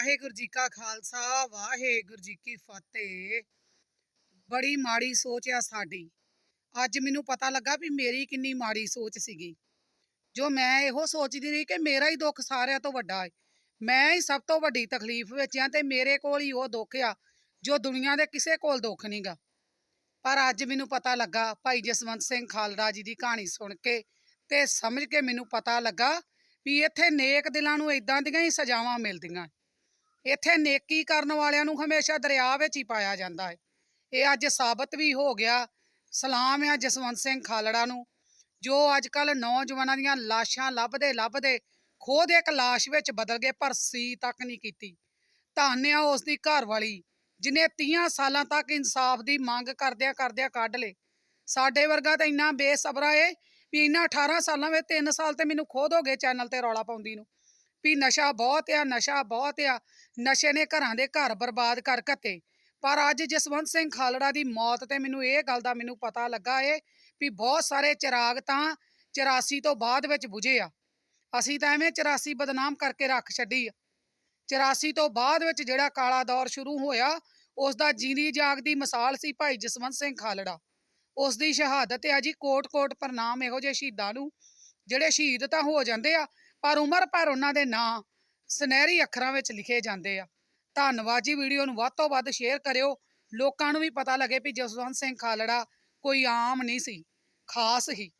ਵਾਹਿਗੁਰੂ ਜੀ ਕਾ ਖਾਲਸਾ, ਵਾਹਿਗੁਰੂ ਜੀ ਕੀ ਫਤਿਹ। ਬੜੀ ਮਾੜੀ ਸੋਚ ਆ ਸਾਡੀ। ਅੱਜ ਮੈਨੂੰ ਪਤਾ ਲੱਗਾ ਵੀ ਮੇਰੀ ਕਿੰਨੀ ਮਾੜੀ ਸੋਚ ਸੀਗੀ। ਜੋ ਮੈਂ ਇਹੋ ਸੋਚਦੀ ਰਹੀ ਕਿ ਮੇਰਾ ਹੀ ਦੁੱਖ ਸਾਰਿਆਂ ਤੋਂ ਵੱਡਾ ਹੈ ਮੈਂ ਹੀ ਸਭ ਤੋਂ ਵੱਡੀ ਤਕਲੀਫ ਵਿੱਚ ਆ ਤੇ ਮੇਰੇ ਕੋਲ ਹੀ ਉਹ ਦੁੱਖ ਆ, ਜੋ ਦੁਨੀਆ ਦੇ ਕਿਸੇ ਕੋਲ ਦੁੱਖ ਨਹੀਂਗਾ ਪਰ ਅੱਜ ਮੈਨੂੰ ਪਤਾ ਲੱਗਾ, ਭਾਈ ਜਸਵੰਤ ਸਿੰਘ ਖਾਲੜਾ ਜੀ ਦੀ ਕਹਾਣੀ ਸੁਣ ਕੇ ਤੇ ਸਮਝ ਕੇ ਮੈਨੂੰ ਪਤਾ ਲੱਗਾ ਵੀ ਇੱਥੇ ਨੇਕ ਦਿਲਾਂ ਨੂੰ ਇਦਾਂ ਦੀਆਂ ਹੀ ਸਜ਼ਾਵਾਂ ਮਿਲਦੀਆਂ। ਇੱਥੇ ਨੇਕੀ ਕਰਨ ਵਾਲਿਆਂ ਨੂੰ ਹਮੇਸ਼ਾ ਦਰਿਆ ਵਿੱਚ ਹੀ ਪਾਇਆ ਜਾਂਦਾ ਹੈ। ਇਹ ਅੱਜ ਸਾਬਤ ਵੀ ਹੋ ਗਿਆ। ਸਲਾਮ ਆ ਜਸਵੰਤ ਸਿੰਘ ਖਾਲੜਾ ਨੂੰ, ਜੋ ਅੱਜ ਕੱਲ ਨੌਜਵਾਨਾਂ ਦੀਆਂ ਲਾਸ਼ਾਂ ਲੱਭਦੇ ਲੱਭਦੇ ਖੋਦ ਇੱਕ ਲਾਸ਼ ਵਿੱਚ ਬਦਲ ਗਏ, ਪਰ ਸੀ ਤੱਕ ਨਹੀਂ ਕੀਤੀ। ਧੰਨ ਆ ਉਸ ਦੀ ਘਰ ਵਾਲੀ, ਜਿਨੇ 30 ਸਾਲਾਂ ਤੱਕ ਇਨਸਾਫ ਦੀ ਮੰਗ ਕਰਦਿਆਂ ਕਰਦਿਆਂ ਕੱਢ ਲੇ ਸਾਡੇ ਵਰਗਾ ਤਾਂ ਇੰਨਾ ਬੇਸਬਰਾ ਏ ਵੀ ਇਹਨਾਂ 18 ਸਾਲਾਂ ਵਿੱਚ 3 ਸਾਲ ਤੇ ਮੈਨੂੰ ਖੋਦ ਹੋ ਗਏ ਚੈਨਲ ਤੇ ਰੌਲਾ ਪਾਉਂਦੀ ਨੂੰ। ਵੀ ਨਸ਼ਾ ਬਹੁਤ ਆ, ਨਸ਼ਾ ਬਹੁਤ ਆ। ਨਸ਼ੇ ਨੇ ਘਰਾਂ ਦੇ ਘਰ ਬਰਬਾਦ ਕਰ ਘੱਤੇ ਪਰ ਅੱਜ ਜਸਵੰਤ ਸਿੰਘ ਖਾਲੜਾ ਦੀ ਮੌਤ ਤੇ ਮੈਨੂੰ ਇਹ ਗੱਲ ਦਾ ਮੈਨੂੰ ਪਤਾ ਲੱਗਾ ਏ ਵੀ ਬਹੁਤ ਸਾਰੇ ਚਿਰਾਗ ਤਾਂ 84 ਤੋਂ ਬਾਅਦ ਵਿੱਚ ਬੁਝੇ ਆ। ਅਸੀਂ ਤਾਂ ਐਵੇਂ 84 ਬਦਨਾਮ ਕਰਕੇ ਰੱਖ ਛੱਡੀ ਆ। 84 ਤੋਂ ਬਾਅਦ ਵਿੱਚ ਜਿਹੜਾ ਕਾਲਾ ਦੌਰ ਸ਼ੁਰੂ ਹੋਇਆ, ਉਸ ਦਾ ਜੀਂਦੀ ਜਾਗਦੀ ਮਿਸਾਲ ਸੀ ਭਾਈ ਜਸਵੰਤ ਸਿੰਘ ਖਾਲੜਾ। ਉਸ ਦੀ ਸ਼ਹਾਦਤ ਹੈ ਜੀ ਕੋਟ-ਕੋਟ ਪ੍ਰਣਾਮ ਇਹੋ ਜਿਹੇ ਸ਼ਹੀਦਾਂ ਨੂੰ, ਜਿਹੜੇ ਸ਼ਹੀਦ ਤਾਂ ਹੋ ਜਾਂਦੇ ਆ ਪਰ ਉਮਰ ਭਰ ਉਹਨਾਂ ਦੇ ਨਾਂ ਸੁਨਹਿਰੀ ਅੱਖਰਾਂ ਵਿੱਚ ਲਿਖੇ ਜਾਂਦੇ ਆ। ਧੰਨਵਾਦ ਜੀ ਵੀਡੀਓ ਨੂੰ ਵੱਧ ਤੋਂ ਵੱਧ ਸ਼ੇਅਰ ਕਰਿਓ। ਲੋਕਾਂ ਨੂੰ ਵੀ ਪਤਾ ਲੱਗੇ ਵੀ ਜਸਵੰਤ ਸਿੰਘ ਖਾਲੜਾ ਕੋਈ ਆਮ ਨਹੀਂ ਸੀ, ਖਾਸ ਹੀ।